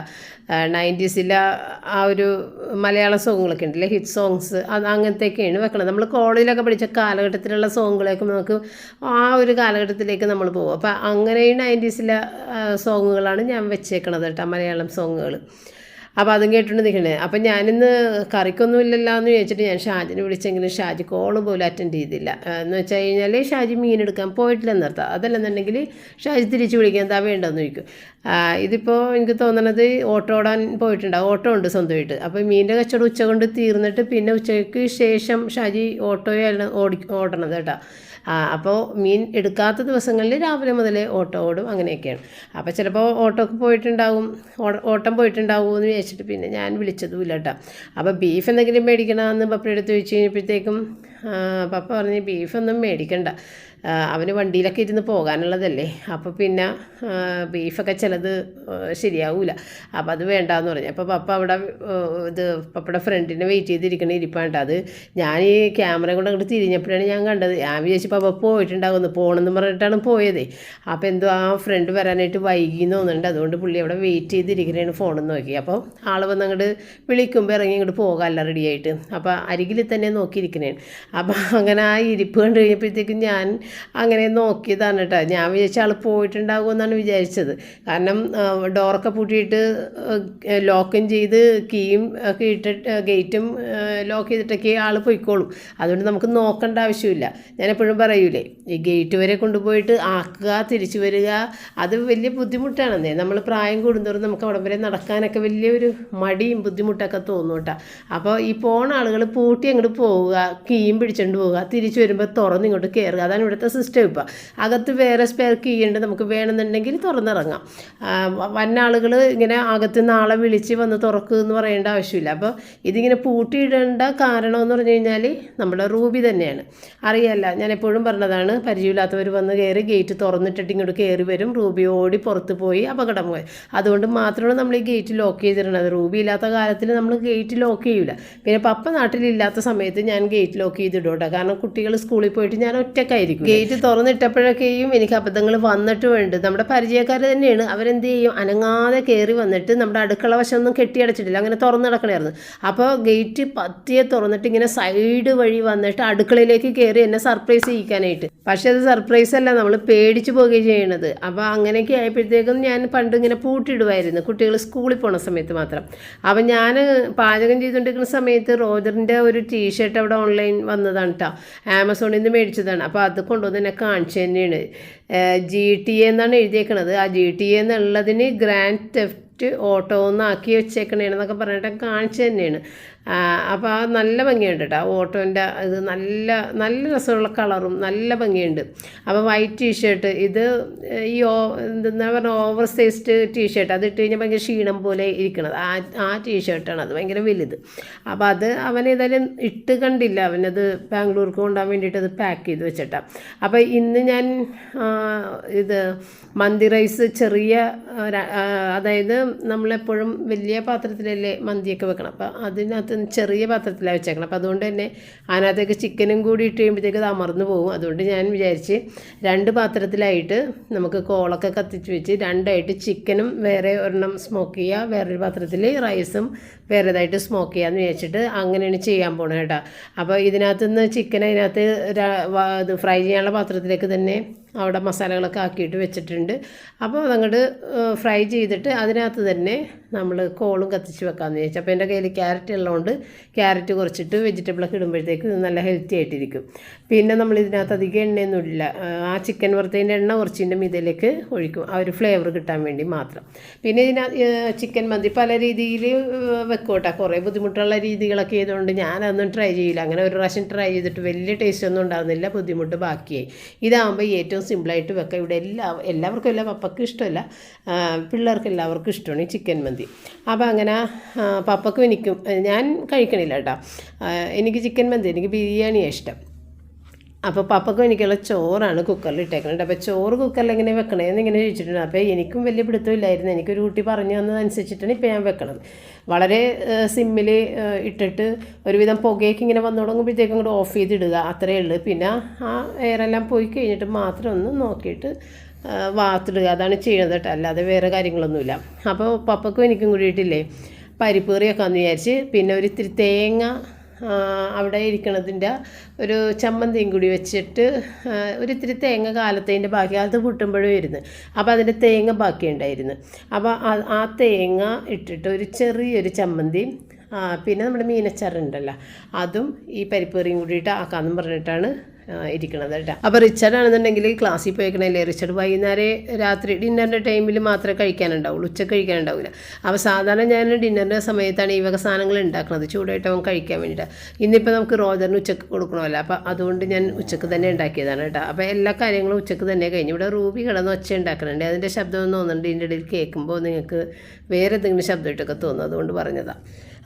നയന്റീസിലെ ആ ഒരു മലയാള സോങ്ങുകളൊക്കെ ഉണ്ടല്ലേ? Hit songs. അത് അങ്ങനത്തെയൊക്കെയാണ് വെക്കണത്. നമ്മൾ കോളേജിലൊക്കെ പഠിച്ച കാലഘട്ടത്തിലുള്ള സോങ്ങുകളൊക്കെ നമുക്ക് ആ ഒരു കാലഘട്ടത്തിലേക്ക് നമ്മൾ പോകും. അപ്പോൾ അങ്ങനെ ഈ നയന്റീസിലെ സോങ്ങുകളാണ് ഞാൻ വെച്ചേക്കണത് കേട്ടോ മലയാളം സോങ്ങുകൾ അപ്പോൾ അതും കേട്ടുകൊണ്ട് നിൽക്കണേ അപ്പം ഞാനിന്ന് കറിക്കൊന്നും ഇല്ലല്ലോ എന്ന് ചോദിച്ചിട്ട് ഞാൻ ഷാജിനെ വിളിച്ചെങ്കിലും ഷാജി കോൾ പോലും അറ്റൻഡ് ചെയ്തില്ല. എന്ന് വെച്ച് കഴിഞ്ഞാൽ ഷാജി മീൻ എടുക്കാൻ നിർത്താം അതല്ലെന്നുണ്ടെങ്കിൽ ഷാജി തിരിച്ച് വിളിക്കാൻ എന്താ വേണ്ടതെന്ന് ചോദിക്കും. ഇതിപ്പോൾ എനിക്ക് തോന്നണത് ഓട്ടോ ഓടാൻ പോയിട്ടുണ്ട്. ഓട്ടോ ഉണ്ട് സ്വന്തമായിട്ട്. അപ്പോൾ മീനിന്റെ കച്ചവടം ഉച്ച കൊണ്ട് തീർന്നിട്ട് പിന്നെ ഉച്ചയ്ക്ക് ശേഷം ഷാജി ഓട്ടോയാണ് ഓടി ഓടണത് കേട്ടോ. അപ്പോൾ മീൻ എടുക്കാത്ത ദിവസങ്ങളിൽ രാവിലെ മുതൽ ഓട്ടോ ഓടും അങ്ങനെയൊക്കെയാണ്. അപ്പോൾ ചിലപ്പോൾ ഓട്ടോക്ക് പോയിട്ടുണ്ടാവും ഓട്ടം പോയിട്ടുണ്ടാവും എന്ന് പിന്നെ ഞാൻ വിളിച്ചതും ഇല്ല കേട്ടോ. അപ്പോൾ ബീഫ് എന്തെങ്കിലും മേടിക്കണമെന്ന് പപ്പയുടെ അടുത്ത് ചോദിച്ചു കഴിഞ്ഞപ്പോഴത്തേക്കും പപ്പ പറഞ്ഞ് ബീഫൊന്നും മേടിക്കണ്ട. അവന് വണ്ടിയിലൊക്കെ ഇരുന്ന് പോകാനുള്ളതല്ലേ. അപ്പോൾ പിന്നെ ബീഫൊക്കെ ചിലത് ശരിയാവില്ല ശരിയാവൂല. അപ്പോൾ അത് വേണ്ടാന്ന് പറഞ്ഞു. അപ്പോൾ പപ്പ അവിടെ ഇത് പപ്പയുടെ ഫ്രണ്ടിനെ വെയിറ്റ് ചെയ്തിരിക്കണ ഇരിപ്പാണ്ട് അത് ഞാൻ ഈ ക്യാമറ കൊണ്ട് അങ്ങോട്ട് തിരിഞ്ഞപ്പോഴാണ് ഞാൻ കണ്ടത്. ഞാൻ വിചാരിച്ചു പപ്പ പോയിട്ടുണ്ടാകുന്നു പോകണമെന്ന് പറഞ്ഞിട്ടാണ് പോയതേ. അപ്പോൾ എന്തോ ആ ഫ്രണ്ട് വരാനായിട്ട് വൈകി എന്ന് തോന്നുന്നുണ്ട്. അതുകൊണ്ട് പുള്ളി അവിടെ വെയിറ്റ് ചെയ്തിരിക്കണേണ് ഫോണിൽ നോക്കി. അപ്പോൾ ആൾ വന്ന് അങ്ങോട്ട് വിളിക്കുമ്പോൾ ഇറങ്ങി ഇങ്ങോട്ട് പോകാമല്ല റെഡിയായിട്ട് അപ്പോൾ അരികിൽ തന്നെ നോക്കിയിരിക്കണേണ്. അപ്പോൾ അങ്ങനെ ആ ഇരിപ്പ് കണ്ടു കഴിഞ്ഞപ്പോഴത്തേക്കും ഞാൻ അങ്ങനെ നോക്കിയതാണ് കേട്ടോ. ഞാൻ വിചാരിച്ച ആൾ പോയിട്ടുണ്ടാകുമെന്നാണ് വിചാരിച്ചത്. കാരണം ഡോറൊക്കെ പൂട്ടിയിട്ട് ലോക്കും ചെയ്ത് കീയും ഒക്കെ ഇട്ടിട്ട് ഗേറ്റും ലോക്ക് ചെയ്തിട്ടൊക്കെ ആൾ പോയിക്കോളും. അതുകൊണ്ട് നമുക്ക് നോക്കേണ്ട ആവശ്യമില്ല. ഞാൻ എപ്പോഴും പറയൂലേ ഈ ഗേറ്റ് വരെ കൊണ്ടുപോയിട്ട് ആക്കുക തിരിച്ചു വരിക അത് വലിയ ബുദ്ധിമുട്ടാണെന്നേ. നമ്മൾ പ്രായം കൂടുന്തോറും നമുക്ക് അവിടെ വരെ നടക്കാനൊക്കെ വലിയൊരു മടിയും ബുദ്ധിമുട്ടൊക്കെ തോന്നും കേട്ടോ. അപ്പോൾ ഈ പോണ ആളുകൾ പൂട്ടി അങ്ങോട്ട് പോവുക കീയും പിടിച്ചുകൊണ്ട് പോവുക തിരിച്ചു വരുമ്പോൾ തുറന്ന് ഇങ്ങോട്ട് കയറുക അതാണ് ഇവിടുത്തെ സിസ്റ്റം ഇപ്പോൾ അകത്ത് വേറെ സ്പെയർ കീ ഉണ്ട് നമുക്ക് വേണമെന്നുണ്ടെങ്കിൽ തുറന്നിറങ്ങാം. വന്നാളുകൾ ഇങ്ങനെ അകത്ത് നാളെ വിളിച്ച് വന്ന് തുറക്കുക എന്ന് പറയേണ്ട ആവശ്യമില്ല. അപ്പോൾ ഇതിങ്ങനെ പൂട്ടിയിടേണ്ട കാരണം എന്ന് പറഞ്ഞു കഴിഞ്ഞാൽ നമ്മുടെ റൂബി തന്നെയാണ്. അറിയല്ല ഞാൻ എപ്പോഴും പറഞ്ഞതാണ് പരിചയമില്ലാത്തവർ വന്ന് കയറി ഗേറ്റ് തുറന്നിട്ടിട്ട് ഇങ്ങോട്ട് കയറി വരും റൂബി ഓടി പുറത്ത് പോയി അപകടം പോയി. അതുകൊണ്ട് മാത്രമാണ് നമ്മൾ ഈ ഗേറ്റ് ലോക്ക് ചെയ്തിരുന്നത്. റൂബി ഇല്ലാത്ത കാലത്തിൽ നമ്മൾ ഗേറ്റ് ലോക്ക് ചെയ്യൂല. പിന്നെ പപ്പ നാട്ടിലില്ലാത്ത സമയത്ത് ഞാൻ ഗേറ്റ് ലോക്ക് ചെയ്തിടും കാരണം കുട്ടികൾ സ്കൂളിൽ പോയിട്ട് ഞാൻ ഒറ്റക്കായിരിക്കും. ഗേറ്റ് തുറന്നിട്ടപ്പോഴൊക്കെയും എനിക്ക് അബദ്ധങ്ങൾ വന്നിട്ടും ഉണ്ട് നമ്മുടെ പരിചയക്കാർ തന്നെയാണ്. അവരെന്ത് ചെയ്യും? അനങ്ങാതെ കയറി വന്നിട്ട് നമ്മുടെ അടുക്കള വശമൊന്നും കെട്ടിയടച്ചിട്ടില്ല. അങ്ങനെ തുറന്ന് കിടക്കണമായിരുന്നു അപ്പോൾ ഗേറ്റ് പത്തിയെ തുറന്നിട്ട് ഇങ്ങനെ സൈഡ് വഴി വന്നിട്ട് അടുക്കളയിലേക്ക് കയറി എന്നെ സർപ്രൈസ് ചെയ്യിക്കാനായിട്ട്. പക്ഷേ അത് സർപ്രൈസ് അല്ല. നമ്മൾ പേടിച്ചു പോവുകയും ചെയ്യണത്. അപ്പോൾ അങ്ങനെയൊക്കെ ആയപ്പോഴത്തേക്കും ഞാൻ പണ്ട് ഇങ്ങനെ പൂട്ടിയിടുമായിരുന്നു കുട്ടികൾ സ്കൂളിൽ പോണ സമയത്ത് മാത്രം. അപ്പം ഞാൻ പാചകം ചെയ്തുകൊണ്ടിരിക്കുന്ന സമയത്ത് റോജറിന്റെ ഒരു ടീഷർട്ട് അവിടെ ഓൺലൈൻ വന്നതാണ് കേട്ടോ ആമസോണിൽ നിന്ന് മേടിച്ചതാണ്. അപ്പോൾ അത് കൊണ്ടുവന്ന് എന്നെ കാണിച്ചു തന്നെയാണ്. ജി ടി എ എന്നാണ് എഴുതിയേക്കണത്. ആ ജി ടി എ എന്നുള്ളതിന് ഗ്രാൻഡ് ടെഫ്റ്റ് ഓട്ടോ ഒന്നാക്കി വെച്ചേക്കണേന്നൊക്കെ പറഞ്ഞിട്ട് കാണിച്ചു തന്നെയാണ്. അപ്പോൾ ആ നല്ല ഭംഗിയുണ്ട് കേട്ടോ ഓട്ടോന്റെ ഇത് നല്ല നല്ല രസമുള്ള കളറും നല്ല ഭംഗിയുണ്ട്. അപ്പോൾ വൈറ്റ് ടീഷർട്ട് ഇത് ഈ ഓ എന്താ പറയുക ഓവർ സൈസ്ഡ് ടീഷർട്ട് അത് ഇട്ട് കഴിഞ്ഞാൽ ഭയങ്കര ക്ഷീണം പോലെ ഇരിക്കണത്. ആ ആ ടീഷർട്ടാണ് അത് ഭയങ്കര വലുത്. അപ്പോൾ അത് അവൻ ഏതായാലും ഇട്ട് കണ്ടില്ല. അവനത് ബാംഗ്ലൂർക്ക് കൊണ്ടുപോകാൻ വേണ്ടിയിട്ട് അത് പാക്ക് ചെയ്ത് വെച്ചിട്ടാണ് അപ്പോൾ ഇന്ന് ഞാൻ ഇത് മന്തി റൈസ് ചെറിയ അതായത് നമ്മളെപ്പോഴും വലിയ പാത്രത്തിലല്ലേ മന്തിയൊക്കെ വെക്കണം. അപ്പോൾ അതിനകത്ത് ചെറിയ പാത്രത്തിലാണ് വെച്ചേക്കണം. അപ്പോൾ അതുകൊണ്ട് തന്നെ അതിനകത്തേക്ക് ചിക്കനും കൂടി ഇട്ട് കഴിയുമ്പോഴത്തേക്ക് അത് അമർന്നു പോകും. അതുകൊണ്ട് ഞാൻ വിചാരിച്ച് രണ്ട് പാത്രത്തിലായിട്ട് നമുക്ക് കോളൊക്കെ കത്തിച്ച് വെച്ച് രണ്ടായിട്ട് ചിക്കനും വേറെ ഒരെണ്ണം സ്മോക്ക് ചെയ്യുക വേറൊരു പാത്രത്തിൽ റൈസും വേറേതായിട്ട് സ്മോക്ക് ചെയ്യാമെന്ന് വിചാരിച്ചിട്ട് അങ്ങനെയാണ് ചെയ്യാൻ പോണത് കേട്ടോ. അപ്പോൾ ഇതിനകത്തുനിന്ന് ചിക്കൻ അതിനകത്ത് ഇത് ഫ്രൈ ചെയ്യാനുള്ള പാത്രത്തിലേക്ക് തന്നെ അവിടെ മസാലകളൊക്കെ ആക്കിയിട്ട് വെച്ചിട്ടുണ്ട്. അപ്പോൾ അതങ്ങോട്ട് ഫ്രൈ ചെയ്തിട്ട് അതിനകത്ത് തന്നെ നമ്മൾ കോളും കത്തിച്ച് വെക്കാമെന്ന് വിചാരിച്ചു. അപ്പോൾ എന്റെ കയ്യിൽ ക്യാരറ്റ് ഉള്ളതുകൊണ്ട് ക്യാരറ്റ് കുറച്ചിട്ട് വെജിറ്റബിളൊക്കെ ഇടുമ്പോഴത്തേക്ക് നല്ല ഹെൽത്തി ആയിട്ടിരിക്കും. പിന്നെ നമ്മൾ ഇതിനകത്ത് അധികം എണ്ണയൊന്നുമില്ല. ആ ചിക്കൻ വറുത്തതിന്റെ എണ്ണ കുറച്ചിന്റെ മീതിലേക്ക് ഒഴിക്കും. ആ ഒരു ഫ്ലേവർ കിട്ടാൻ വേണ്ടി മാത്രം. പിന്നെ ഇതിനകത്ത് ചിക്കൻ മന്തി പല രീതിയിൽ വെക്കോട്ടെ. കേട്ടോ കുറേ ബുദ്ധിമുട്ടുള്ള രീതികളൊക്കെ ചെയ്തുകൊണ്ട് ഞാനതൊന്നും ട്രൈ ചെയ്യില്ല. അങ്ങനെ ഒരു പ്രാവശ്യം ട്രൈ ചെയ്തിട്ട് വലിയ ടേസ്റ്റ് ഒന്നും ഉണ്ടാകുന്നില്ല. ബുദ്ധിമുട്ട് ബാക്കിയായി. ഇതാകുമ്പോൾ ഏറ്റവും സിമ്പിളായിട്ട് വെക്കാം. ഇവിടെ എല്ലാ എല്ലാവർക്കും എല്ലാം പപ്പയ്ക്ക് ഇഷ്ടമല്ല. പിള്ളേർക്ക് എല്ലാവർക്കും ഇഷ്ടമാണ് ഈ ചിക്കൻ മന്തി. അപ്പോൾ അങ്ങനെ പപ്പക്കും എനിക്കും ഞാൻ കഴിക്കണില്ല കേട്ടോ. എനിക്ക് ചിക്കൻ മന്തി എനിക്ക് ബിരിയാണിയാണ് ഇഷ്ടം. അപ്പോൾ പപ്പക്കും എനിക്കുള്ള ചോറാണ് കുക്കറിൽ ഇട്ടേക്കുന്നത് അപ്പോൾ ചോറ് കുക്കറിൽ എങ്ങനെ വെക്കണേന്ന് ഇങ്ങനെ ചോദിച്ചിട്ടുണ്ട്. അപ്പോൾ എനിക്കും വലിയ പിടുത്തമില്ലായിരുന്നു. എനിക്കൊരു കുട്ടി പറഞ്ഞു തന്നതനുസരിച്ചിട്ടാണ് ഇപ്പോൾ ഞാൻ വെക്കണത്. വളരെ സിമ്മിൽ ഇട്ടിട്ട് ഒരുവിധം പുകയൊക്കെ ഇങ്ങനെ വന്നു തുടങ്ങുമ്പോഴത്തേക്കും കൂടെ ഓഫ് ചെയ്തിടുക. അത്രയേ ഉള്ളൂ. പിന്നെ ആ എയറെല്ലാം പോയി കഴിഞ്ഞിട്ട് മാത്രം ഒന്ന് നോക്കിയിട്ട് വാത്തിടുക. അതാണ് ചെയ്യുന്നത് കേട്ടോ. അല്ലാതെ വേറെ കാര്യങ്ങളൊന്നുമില്ല. അപ്പോൾ പപ്പക്കും എനിക്കും കൂടിയിട്ടില്ലേ പരിപ്പ് കറിയൊക്കെ വന്ന് വിചാരിച്ച്. പിന്നെ ഒരു ഇത്തിരി തേങ്ങ അവിടെ ഇരിക്കണതിന്റെ ഒരു ചമ്മന്തിയും കൂടി വെച്ചിട്ട് ഒരു ഇത്തിരി തേങ്ങ കാലത്തതിന്റെ ബാക്കി കാലത്ത് പൊട്ടുമ്പോഴും ഇരുന്ന് അപ്പോൾ അതിന്റെ തേങ്ങ ബാക്കി ഉണ്ടായിരുന്നു അപ്പോൾ ആ- തേങ്ങ ഇട്ടിട്ട് ഒരു ചെറിയൊരു ചമ്മന്തി പിന്നെ നമ്മുടെ മീനച്ചാറുണ്ടല്ലോ അതും ഈ പരിപ്പ് കറിയും കൂടിയിട്ട് ആക്കാമെന്നും പറഞ്ഞിട്ടാണ് ഇരിക്കണത് കേട്ടോ. അപ്പോൾ റിച്ചർഡ് ആണെന്നുണ്ടെങ്കിൽ ക്ലാസ്സിൽ പോയിക്കണല്ലേ? റിച്ചർഡ് വൈകുന്നേരം രാത്രി ഡിന്നറിന്റെ ടൈമിൽ മാത്രമേ കഴിക്കാനുണ്ടാവുള്ളൂ. ഉച്ചയ്ക്ക് കഴിക്കാനുണ്ടാവില്ല. അപ്പോൾ സാധാരണ ഞാൻ ഡിന്നറിന്റെ സമയത്താണ് ഈ വക സാധനങ്ങൾ ഉണ്ടാക്കുന്നത് ചൂടായിട്ട് കഴിക്കാൻ വേണ്ടിയിട്ട് ഇന്നിപ്പോൾ നമുക്ക് റോജറിന് ഉച്ചയ്ക്ക് കൊടുക്കണമല്ലോ. അപ്പോൾ അതുകൊണ്ട് ഞാൻ ഉച്ചയ്ക്ക് തന്നെ ഉണ്ടാക്കിയതാണ് കേട്ടോ. അപ്പോൾ എല്ലാ കാര്യങ്ങളും ഉച്ചയ്ക്ക് തന്നെ കഴിഞ്ഞു. ഇവിടെ റൂബി കിടന്ന് ഒച്ച ഉണ്ടാക്കുന്നുണ്ട് അതിന്റെ ശബ്ദം ഒന്ന് തോന്നുന്നുണ്ട്. ഇതിന്റെ ഇടയിൽ കേൾക്കുമ്പോൾ നിങ്ങൾക്ക് വേറെ എന്തെങ്കിലും ശബ്ദമായിട്ടൊക്കെ തോന്നും. അതുകൊണ്ട് പറഞ്ഞതാണ്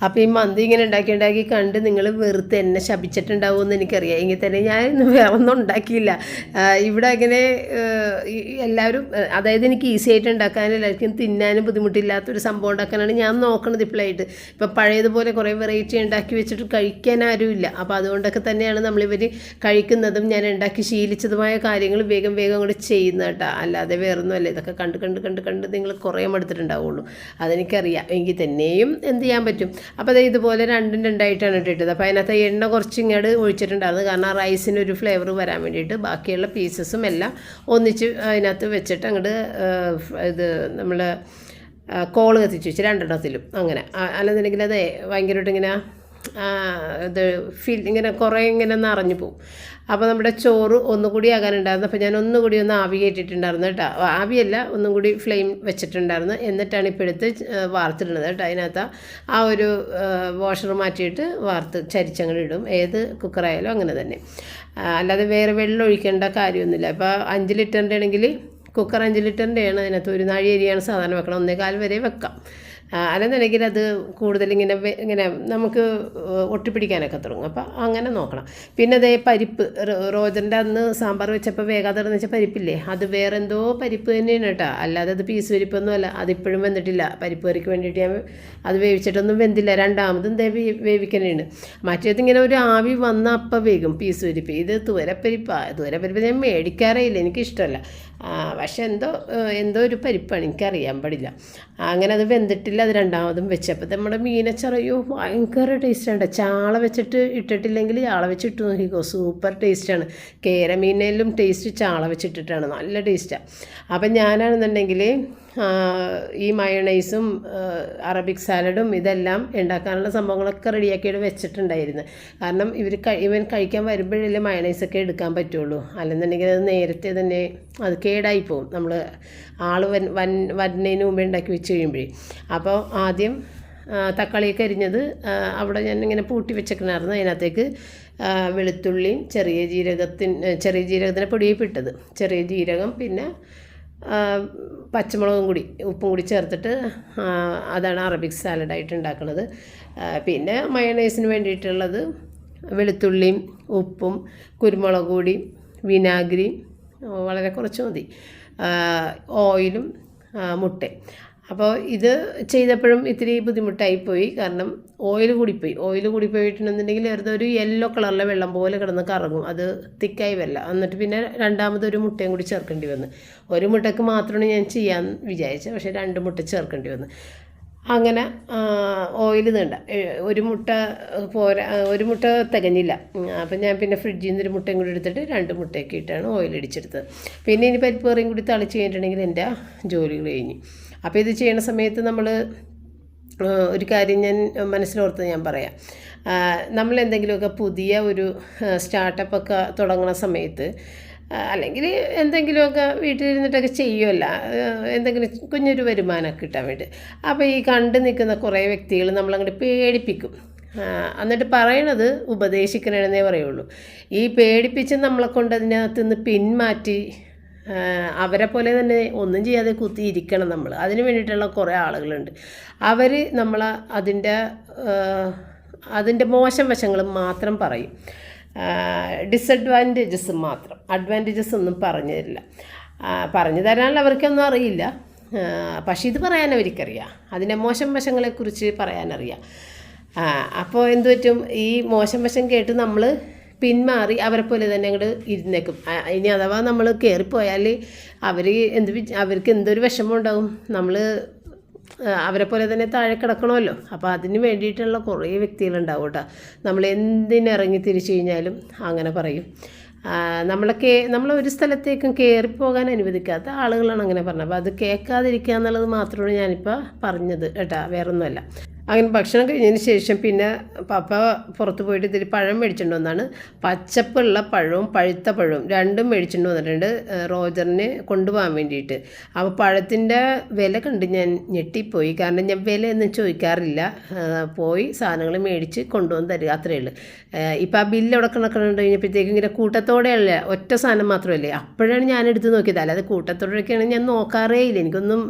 അപ്പോൾ ഈ മന്തി ഇങ്ങനെ ഉണ്ടാക്കി ഉണ്ടാക്കി കണ്ട് നിങ്ങൾ വെറുതെ എന്നെ ശപിച്ചിട്ടുണ്ടാവുമെന്ന് എനിക്കറിയാം. എങ്കിൽ തന്നെ ഞാൻ വേറെ ഒന്നും ഉണ്ടാക്കിയില്ല. ഇവിടെ അങ്ങനെ എല്ലാവരും അതായത് എനിക്ക് ഈസി ആയിട്ട് ഉണ്ടാക്കാനും എല്ലാവർക്കും തിന്നാനും ബുദ്ധിമുട്ടില്ലാത്തൊരു സംഭവം ഉണ്ടാക്കാനാണ് ഞാൻ നോക്കണത് ഇപ്പോഴായിട്ട് ഇപ്പോൾ പഴയതുപോലെ കുറേ വെറൈറ്റി ഉണ്ടാക്കി വെച്ചിട്ട് കഴിക്കാൻ ആരുമില്ല അപ്പോൾ അതുകൊണ്ടൊക്കെ തന്നെയാണ് നമ്മളിവർ കഴിക്കുന്നതും ഞാൻ ഉണ്ടാക്കി ശീലിച്ചതുമായ കാര്യങ്ങൾ വേഗം വേഗം കൂടെ ചെയ്യുന്നത് കേട്ടോ. അല്ലാതെ വേറൊന്നുമല്ല. ഇതൊക്കെ കണ്ട് കണ്ട് കണ്ട് കണ്ട് നിങ്ങൾ കുറേ മടുത്തിട്ടുണ്ടാവുള്ളൂ. അതെനിക്കറിയാം. എങ്കിൽ തന്നെയും എന്ത് ചെയ്യാൻ പറ്റും? അപ്പോൾ അത് ഇതുപോലെ രണ്ടും രണ്ടായിട്ടാണ് ഇട്ടിട്ടത്. അപ്പോൾ അതിനകത്ത് എണ്ണ കുറച്ച് ഇങ്ങോട്ട് ഒഴിച്ചിട്ടുണ്ടായിരുന്നു. കാരണം ആ റൈസിന് ഒരു ഫ്ലേവർ വരാൻ വേണ്ടിയിട്ട് ബാക്കിയുള്ള പീസസും എല്ലാം ഒന്നിച്ച് അതിനകത്ത് വെച്ചിട്ട് അങ്ങോട്ട് ഇത് നമ്മൾ കോൾ കത്തിച്ച് വെച്ച് രണ്ടെണ്ണത്തിലും അങ്ങനെ. അല്ലെന്നുണ്ടെങ്കിൽ അത് ഭയങ്കരമായിട്ട് ഇങ്ങനെ ഇത് ഫീൽ ഇങ്ങനെ കുറേ ഇങ്ങനെ നിറഞ്ഞു പോകും അപ്പോൾ നമ്മുടെ ചോറ് ഒന്നുകൂടി ആകാനുണ്ടായിരുന്നു. അപ്പോൾ ഞാൻ ഒന്നുകൂടി ഒന്ന് ആവി കയറ്റിയിട്ടുണ്ടായിരുന്നു കേട്ടോ. ആവിയല്ല ഒന്നും കൂടി ഫ്ലെയിം വെച്ചിട്ടുണ്ടായിരുന്നു. എന്നിട്ടാണ് ഇപ്പോൾ എടുത്ത് വാർത്തിടുന്നത് കേട്ടോ. അതിനകത്ത് ആ ഒരു വാഷർ മാറ്റിയിട്ട് വാർത്ത് ചരിച്ചങ്ങനെ ഇടും. ഏത് കുക്കറായാലും അങ്ങനെ തന്നെ. അല്ലാതെ വേറെ വെള്ളം ഒഴിക്കേണ്ട കാര്യമൊന്നുമില്ല. അപ്പോൾ അഞ്ച് ലിറ്ററിന്റെ ആണെങ്കിൽ കുക്കർ അഞ്ച് ലിറ്ററിന്റെ ആണ് അതിനകത്ത് ഒരു നാഴി അരിയാണ് സാധാരണ വെക്കണം ഒന്നേകാൽ വരെ വെക്കാം. അല്ലെന്നുണ്ടെങ്കിൽ അത് കൂടുതൽ ഇങ്ങനെ ഇങ്ങനെ നമുക്ക് ഒട്ടിപ്പിടിക്കാനൊക്കെ തുടങ്ങും. അപ്പോൾ അങ്ങനെ നോക്കണം. പിന്നെ അതേ പരിപ്പ് റോജന്റെ അന്ന് സാമ്പാർ വെച്ചപ്പോൾ വേഗാതെ വെച്ച പരിപ്പില്ലേ? അത് വേറെ എന്തോ പരിപ്പ് തന്നെയാണ് കേട്ടോ. അല്ലാതെ അത് പീസ് പരിപ്പൊന്നും അല്ല അതിപ്പോഴും വെന്തിട്ടില്ല പരിപ്പ് കറിക്ക് വേണ്ടിയിട്ട് ഞാൻ അത് വേവിച്ചിട്ടൊന്നും വെന്തില്ല. രണ്ടാമതും ദേ വേവിക്കണേണ്. മറ്റേത് ഇങ്ങനെ ഒരു ആവി വന്ന അപ്പം വേഗം പീസ് പരിപ്പ്. ഇത് തുവരപ്പരിപ്പാണ് തുവരപ്പരിപ്പ് ഞാൻ മേടിക്കാറേ ഇല്ല എനിക്കിഷ്ടമല്ല പക്ഷെ എന്തോ എന്തോ ഒരു പരിപ്പാണ്. എനിക്കറിയാൻ പാടില്ല. അങ്ങനെ അത് വെന്തിട്ടില്ല. അത് രണ്ടാമതും വെച്ചപ്പോൾ നമ്മുടെ മീനച്ചറയോ ഭയങ്കര ടേസ്റ്റാണ്. ചാള വെച്ചിട്ട് ഇട്ടിട്ടില്ലെങ്കിൽ ചാള വെച്ചിട്ട് നോക്കിക്കോ. സൂപ്പർ ടേസ്റ്റാണ്. കേരമീനയിലും ടേസ്റ്റ് ചാള വെച്ചിട്ടിട്ടാണ് നല്ല ടേസ്റ്റാണ് അപ്പം ഞാനാണെന്നുണ്ടെങ്കിൽ ഈ മയണൈസും അറബിക് സാലഡും ഇതെല്ലാം ഉണ്ടാക്കാനുള്ള സംഭവങ്ങളൊക്കെ റെഡിയാക്കിയിട്ട് വെച്ചിട്ടുണ്ടായിരുന്നു. കാരണം ഇവർ ഇവൻ കഴിക്കാൻ വരുമ്പോഴല്ലേ മയണൈസൊക്കെ എടുക്കാൻ പറ്റുള്ളൂ. അല്ലെന്നുണ്ടെങ്കിൽ അത് നേരത്തെ തന്നെ അത് കേടായി പോകും നമ്മൾ ആൾ വൻ വൻ വരുന്നതിന് മുമ്പേ ഉണ്ടാക്കി വെച്ച് കഴിയുമ്പോഴേ. അപ്പോൾ ആദ്യം തക്കാളി തക്കാളിയൊക്കെ അരിഞ്ഞത് അവിടെ ഞാൻ ഇങ്ങനെ പൂട്ടി വെച്ചേക്കണായിരുന്നു. അതിനകത്തേക്ക് വെളുത്തുള്ളിയും ചെറിയ ജീരകത്തിന് ചെറിയ ജീരകത്തിന്റെ പൊടിയൊക്കെ ഇട്ടത് ചെറിയ ജീരകം പിന്നെ പച്ചമുളകും കൂടി ഉപ്പും കൂടി ചേർത്തിട്ട് അതാണ് അറബിക് സാലഡായിട്ട് ഉണ്ടാക്കുന്നത് പിന്നെ മയണൈസിന് വേണ്ടിയിട്ടുള്ളത് വെളുത്തുള്ളിയും ഉപ്പും കുരുമുളക് പൊടിയും വിനാഗിരി വളരെ കുറച്ച് മതി. ഓയിലും മുട്ടയും. അപ്പോൾ ഇത് ചെയ്തപ്പോഴും ഇത്തിരി ബുദ്ധിമുട്ടായിപ്പോയി. കാരണം ഓയിൽ കൂടിപ്പോയി. ഓയിൽ കൂടിപ്പോയിട്ടുണ്ടെന്നുണ്ടെങ്കിൽ വെറുതെ ഒരു യെല്ലോ കളറിലെ വെള്ളം പോലെ കിടന്ന് കറങ്ങും. അത് തിക്കായി വല്ല എന്നിട്ട് പിന്നെ രണ്ടാമതൊരു മുട്ടയും കൂടി ചേർക്കേണ്ടി വന്നു. ഒരു മുട്ടയ്ക്ക് മാത്രമാണ് ഞാൻ ചെയ്യാൻ വിചാരിച്ചത് പക്ഷേ രണ്ട് മുട്ട ചേർക്കേണ്ടി വന്നു. അങ്ങനെ ഓയിൽ നീണ്ട. ഒരു മുട്ട പോരാ ഒരു മുട്ട തികഞ്ഞില്ല. അപ്പം ഞാൻ പിന്നെ ഫ്രിഡ്ജിൽ നിന്ന് ഒരു മുട്ടയും കൂടി എടുത്തിട്ട് രണ്ട് മുട്ടയൊക്കെ ഇട്ടാണ് ഓയിൽ അടിച്ചെടുത്തത് പിന്നെ ഇനി പരിപ്പ് കറിയും കൂടി തളിച്ച് കഴിഞ്ഞിട്ടുണ്ടെങ്കിൽ എന്റെ ജോലികൾ കഴിഞ്ഞു. അപ്പോൾ ഇത് ചെയ്യുന്ന സമയത്ത് നമ്മൾ ഒരു കാര്യം ഞാൻ മനസ്സിലോർത്ത് ഞാൻ പറയാം. നമ്മൾ എന്തെങ്കിലുമൊക്കെ പുതിയ ഒരു സ്റ്റാർട്ടപ്പൊക്കെ തുടങ്ങുന്ന സമയത്ത് അല്ലെങ്കിൽ എന്തെങ്കിലുമൊക്കെ വീട്ടിലിരുന്നിട്ടൊക്കെ ചെയ്യുമല്ല എന്തെങ്കിലും കുഞ്ഞൊരു വരുമാനമൊക്കെ കിട്ടാൻ വേണ്ടി. അപ്പോൾ ഈ കണ്ടു നിൽക്കുന്ന കുറേ വ്യക്തികൾ നമ്മളങ്ങോട്ട് പേടിപ്പിക്കും. എന്നിട്ട് പറയണത് ഉപദേശിക്കണമെന്നേ പറയുള്ളൂ. ഈ പേടിപ്പിച്ച് നമ്മളെ കൊണ്ട് അതിനകത്ത് നിന്ന് പിന്മാറ്റി അവരെ പോലെ തന്നെ ഒന്നും ചെയ്യാതെ കുത്തി ഇരിക്കണം നമ്മൾ അതിന് വേണ്ടിയിട്ടുള്ള കുറേ ആളുകളുണ്ട്. അവർ നമ്മൾ അതിന്റെ അതിന്റെ മോശം വശങ്ങൾ മാത്രം പറയും. ഡിസഡ്വാന്റേജസ് മാത്രം. അഡ്വാന്റേജസ് ഒന്നും പറഞ്ഞു തരില്ല. പറഞ്ഞു തരാനുള്ള അവർക്കൊന്നും അറിയില്ല. പക്ഷെ ഇത് പറയാൻ അവർക്കറിയാം. അതിന്റെ മോശം വശങ്ങളെക്കുറിച്ച് പറയാനറിയാം. അപ്പോൾ എന്തു പറ്റും? ഈ മോശം വശം കേട്ട് നമ്മൾ പിന്മാറി അവരെ പോലെ തന്നെ അങ്ങോട്ട് ഇരുന്നേക്കും. ഇനി അഥവാ നമ്മൾ കയറിപ്പോയാൽ അവർ എന്ത് അവർക്ക് എന്തൊരു വിഷമം ഉണ്ടാവും? നമ്മൾ അവരെ പോലെ തന്നെ താഴെ കിടക്കണമല്ലോ. അപ്പോൾ അതിന് വേണ്ടിയിട്ടുള്ള കുറേ വ്യക്തികളുണ്ടാവും കേട്ടോ. നമ്മൾ എന്തിനിറങ്ങി തിരിച്ചു കഴിഞ്ഞാലും അങ്ങനെ പറയും. നമ്മളെ കേ ഒരു സ്ഥലത്തേക്കും കയറിപ്പോകാൻ അനുവദിക്കാത്ത ആളുകളാണ് അങ്ങനെ പറഞ്ഞത്. അപ്പോൾ അത് കേൾക്കാതിരിക്കുക എന്നുള്ളത് മാത്രമാണ് ഞാനിപ്പോൾ പറഞ്ഞത് കേട്ടോ. വേറൊന്നുമല്ല. അങ്ങനെ ഭക്ഷണം കഴിഞ്ഞതിന് ശേഷം പിന്നെ പപ്പ പുറത്ത് പോയിട്ട് ഇത്തിരി പഴം മേടിച്ചിട്ട് വന്നാണ്. പച്ചപ്പുള്ള പഴവും പഴുത്ത പഴവും രണ്ടും മേടിച്ചിട്ട് വന്നിട്ടുണ്ട് റോജറിന് കൊണ്ടുപോകാൻ വേണ്ടിയിട്ട്. അപ്പോൾ പഴത്തിന്റെ വില കണ്ട് ഞാൻ ഞെട്ടിപ്പോയി. കാരണം ഞാൻ വിലയൊന്നും ചോദിക്കാറില്ല. പോയി സാധനങ്ങൾ മേടിച്ച് കൊണ്ടുവന്ന് തരിക അത്രയേ ഉള്ളൂ. ഇപ്പം ആ ബില്ല് അവിടെ കണക്കുണ്ട് കഴിഞ്ഞപ്പോഴത്തേക്കും ഇങ്ങനെ കൂട്ടത്തോടെയല്ല ഒറ്റ സാധനം മാത്രമല്ലേ? അപ്പോഴാണ് ഞാൻ എടുത്ത് നോക്കിയത്. അല്ലാതെ കൂട്ടത്തോടെയൊക്കെയാണ് ഞാൻ നോക്കാറേ ഇല്ല എനിക്കൊന്നും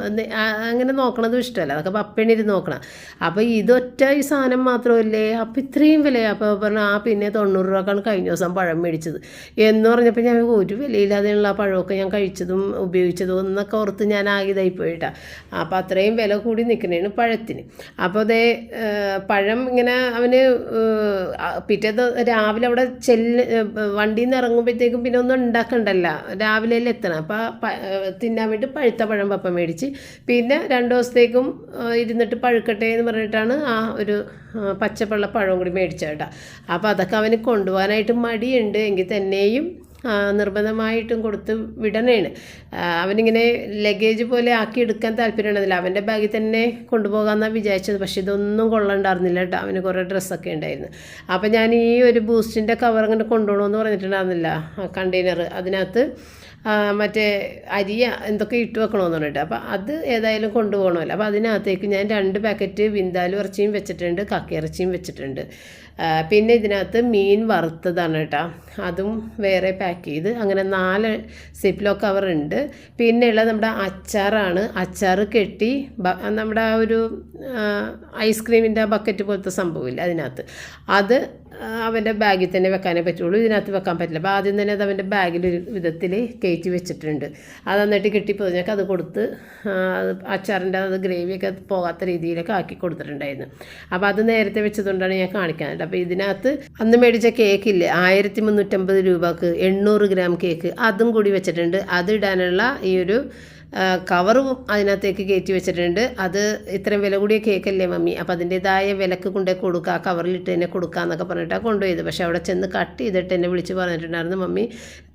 അങ്ങനെ നോക്കണതും ഇഷ്ടമല്ല. അതൊക്കെ പപ്പേണിരുന്ന് നോക്കണം. അപ്പോൾ ഇതൊറ്റ ഈ സാധനം മാത്രമല്ലേ? അപ്പോൾ ഇത്രയും വില അപ്പോൾ പറഞ്ഞു ആ പിന്നെ തൊണ്ണൂറ് രൂപക്കാണ് കഴിഞ്ഞ ദിവസം പഴം മേടിച്ചത്. എന്ന് പറഞ്ഞപ്പോൾ ഞാൻ ഒരു വിലയില്ലാതെയുള്ള ആ പഴമൊക്കെ ഞാൻ കഴിച്ചതും ഉപയോഗിച്ചതും എന്നൊക്കെ ഓർത്ത് ഞാൻ ആകിതായി പോയിട്ടാണ് പോയിട്ടാ. അപ്പോൾ അത്രയും വില കൂടി നിൽക്കുന്നതാണ് പഴത്തിന്. അപ്പോൾ അതേ പഴം ഇങ്ങനെ അവന് പിറ്റേ രാവിലെ അവിടെ ചെല്ല് വണ്ടിയിൽ നിന്ന് ഇറങ്ങുമ്പോഴത്തേക്കും പിന്നെ ഒന്നും ഉണ്ടാക്കണ്ടല്ല. രാവിലെ എത്തണം. അപ്പോൾ തിന്നാൻ വേണ്ടി പഴുത്ത പഴം പപ്പ മേടിച്ച് പിന്നെ രണ്ട് ദിവസത്തേക്കും ഇരുന്നിട്ട് പഴുക്കട്ടെ എന്ന് പറഞ്ഞിട്ടാണ് ആ ഒരു പച്ചപ്പുള്ള പഴം കൂടി മേടിച്ചത് കേട്ടോ. അപ്പോൾ അതൊക്കെ അവന് കൊണ്ടുപോകാനായിട്ട് മടിയുണ്ട്. എങ്കിൽ തന്നെയും നിർബന്ധമായിട്ടും കൊടുത്ത് വിടണേണ്. അവനിങ്ങനെ ലഗേജ് പോലെ ആക്കി എടുക്കാൻ താല്പര്യമുണ്ടായിരുന്നില്ല അവന്റെ ബാഗിൽ തന്നെ കൊണ്ടുപോകാമെന്നാണ് വിചാരിച്ചത്. പക്ഷേ ഇതൊന്നും കൊള്ളണ്ടായിരുന്നില്ല കേട്ടോ. അവന് കുറേ ഡ്രസ്സൊക്കെ ഉണ്ടായിരുന്നു. അപ്പോൾ ഞാൻ ഈ ഒരു ബൂസ്റ്റിന്റെ കവർ അങ്ങനെ കൊണ്ടുപോകണമെന്ന് പറഞ്ഞിട്ടുണ്ടായിരുന്നില്ല കണ്ടെയ്നർ അതിനകത്ത് മറ്റേ അരി എന്തൊക്കെ ഇട്ട് വെക്കണമെന്ന് പറഞ്ഞിട്ട്. അപ്പോൾ അത് ഏതായാലും കൊണ്ടുപോകണമല്ലോ. അപ്പോൾ അതിനകത്തേക്ക് ഞാൻ രണ്ട് പാക്കറ്റ് വിന്താലു ഇറച്ചിയും വെച്ചിട്ടുണ്ട് കക്കയിറച്ചിയും വെച്ചിട്ടുണ്ട്. പിന്നെ ഇതിനകത്ത് മീൻ വറുത്തതാണ് കേട്ടോ. അതും വേറെ പാക്ക് ചെയ്ത് അങ്ങനെ നാല് സിപ്ലോ കവർ ഉണ്ട് പിന്നെയുള്ള നമ്മുടെ അച്ചാറാണ്. അച്ചാർ കെട്ടി നമ്മുടെ ആ ഒരു ഐസ്ക്രീമിന്റെ ബക്കറ്റ് പോലത്തെ സംഭവമില്ല അതിനകത്ത്. അത് അവന്റെ ബാഗിൽ തന്നെ വെക്കാനേ പറ്റുള്ളൂ. ഇതിനകത്ത് വെക്കാൻ പറ്റില്ല. അപ്പോൾ ആദ്യം തന്നെ അത് അവന്റെ ബാഗിൽ ഒരു വിധത്തിൽ കയറ്റി വെച്ചിട്ടുണ്ട്. അത് എന്നിട്ട് കിട്ടിപ്പോഞ്ഞൊക്കെ അത് കൊടുത്ത് അത് അച്ചാറിന്റെ അത് ഗ്രേവിയൊക്കെ പോകാത്ത രീതിയിലൊക്കെ ആക്കി കൊടുത്തിട്ടുണ്ടായിരുന്നു. അപ്പോൾ അത് നേരത്തെ വെച്ചതുകൊണ്ടാണ് ഞാൻ കാണിക്കാനുണ്ട് അപ്പോൾ ഇതിനകത്ത് അന്ന് മേടിച്ച കേക്കില്ലേ ആയിരത്തി മുന്നൂറ്റമ്പത് രൂപക്ക് എണ്ണൂറ് ഗ്രാം കേക്ക് അതും കൂടി വെച്ചിട്ടുണ്ട്. അത് ഇടാനുള്ള ഈ ഒരു കവറും അതിനകത്തേക്ക് കയറ്റി വെച്ചിട്ടുണ്ട്. അത് ഇത്രയും വില കൂടിയ കേക്കല്ലേ മമ്മി? അപ്പോൾ അതിന്റെതായ വിലക്ക് കൊണ്ടേ കൊടുക്കുക കവറിലിട്ട് തന്നെ കൊടുക്കുക എന്നൊക്കെ പറഞ്ഞിട്ടാണ് കൊണ്ടുപോയത്. പക്ഷേ അവിടെ ചെന്ന് കട്ട് ചെയ്തിട്ട് എന്നെ വിളിച്ച് പറഞ്ഞിട്ടുണ്ടായിരുന്നു മമ്മി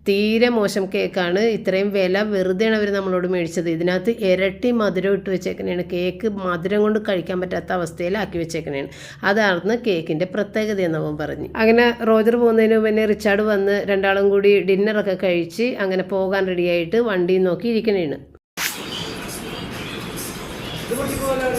തീരെ മോശം കേക്കാണ്. ഇത്രയും വില വെറുതെയാണ് അവർ നമ്മളോട് മേടിച്ചത്. ഇതിനകത്ത് ഇരട്ടി മധുരം ഇട്ട് വെച്ചേക്കണേണ്. കേക്ക് മധുരം കൊണ്ട് കഴിക്കാൻ പറ്റാത്ത അവസ്ഥയിലാക്കി വെച്ചേക്കണേണ്. അതായിരുന്നു കേക്കിന്റെ പ്രത്യേകത എന്നവൻ പറഞ്ഞു. അങ്ങനെ റോജർ പോകുന്നതിന് മുമ്പ് തന്നെ റിച്ചാർഡ് വന്ന് രണ്ടാളും കൂടി ഡിന്നറൊക്കെ കഴിച്ച് അങ്ങനെ പോകാൻ റെഡിയായിട്ട് വണ്ടി നോക്കി ഇരിക്കണേണ്. ഇത് പൊട്ടിപ്പോലാണ്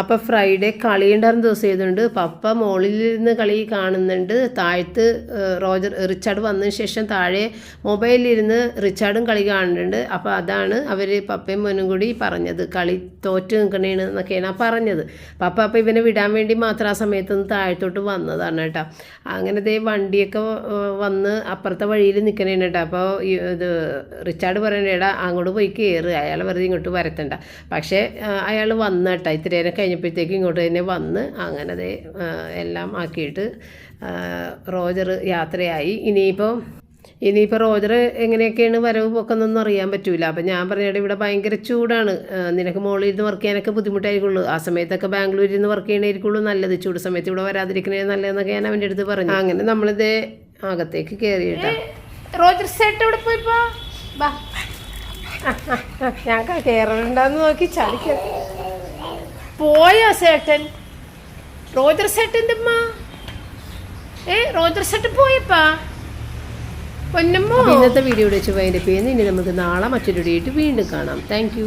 അപ്പോൾ ഫ്രൈഡേ കളി ഉണ്ടായിരുന്ന ദിവസം ചെയ്തുണ്ട് പപ്പ മുകളിലിരുന്ന് കളി കാണുന്നുണ്ട്. താഴത്ത് റോജർ റിച്ചാർഡ് വന്നതിന് ശേഷം താഴെ മൊബൈലിരുന്ന് റിച്ചാർഡും കളി കാണുന്നുണ്ട്. അപ്പോൾ അതാണ് അവർ പപ്പയും മോനും കൂടി പറഞ്ഞത്. കളി തോറ്റ് നിൽക്കണേണ് എന്നൊക്കെയാണ് പറഞ്ഞത്. പപ്പ അപ്പോൾ ഇവനെ വിടാൻ വേണ്ടി മാത്രം ആ സമയത്ത് നിന്ന് താഴത്തോട്ട് വന്നതാണ് കേട്ടോ. അങ്ങനെ ദേ വണ്ടിയൊക്കെ വന്ന് അപ്പുറത്തെ വഴിയിൽ നിൽക്കണേണ് കേട്ടോ. അപ്പോൾ ഇത് റിച്ചാർഡ് പറയണേടാ അങ്ങോട്ട് പോയി കയറ് അയാൾ വെറുതെ ഇങ്ങോട്ട് വരത്തണ്ട. പക്ഷേ അയാൾ വന്ന കേട്ടോ. ഇത്തിരി നേരം കഴിഞ്ഞപ്പോഴത്തേക്ക് ഇങ്ങോട്ട് തന്നെ വന്ന് അങ്ങനെ എല്ലാം ആക്കിയിട്ട് റോജർ യാത്രയായി ഇനിയിപ്പോൾ ഇനിയിപ്പോൾ റോജർ എങ്ങനെയൊക്കെയാണ് വരവ് പോക്കെന്നൊന്നും അറിയാൻ പറ്റൂല അപ്പം ഞാൻ പറഞ്ഞിട്ട് ഇവിടെ ഭയങ്കര ചൂടാണ് നിനക്ക് മുകളിൽ ഇരുന്ന് വർക്ക് ചെയ്യാനൊക്കെ ബുദ്ധിമുട്ടായിരിക്കുള്ളൂ ആ സമയത്തൊക്കെ ബാംഗ്ലൂരിൽ നിന്ന് വർക്ക് ചെയ്യണമായിരിക്കുള്ളൂ നല്ലത് ചൂട് സമയത്ത് ഇവിടെ വരാതിരിക്കണേ നല്ലതെന്നൊക്കെ ഞാൻ അവന്റെ അടുത്ത് പറഞ്ഞു അങ്ങനെ നമ്മളിത് അകത്തേക്ക് കയറിയിട്ടാ റോജർ സെറ്റ് ഇവിടെ പോയിപ്പോ ഞാൻ കയറണ്ടാന്ന് നോക്കി ചളിക്ക പോയോ സേട്ടൻ. റോജർ സേട്ടന്റെ അമ്മ ഏ റോജർ സേട്ടൻ പോയപ്പാ? പൊന്നമ്മോ. ഇന്നത്തെ വീഡിയോ വെച്ച് വൈൻഡപ്പ് ചെയ്യുന്നു. ഇനി നമുക്ക് നാളെ മറ്റൊരു വീണ്ടും കാണാം. താങ്ക്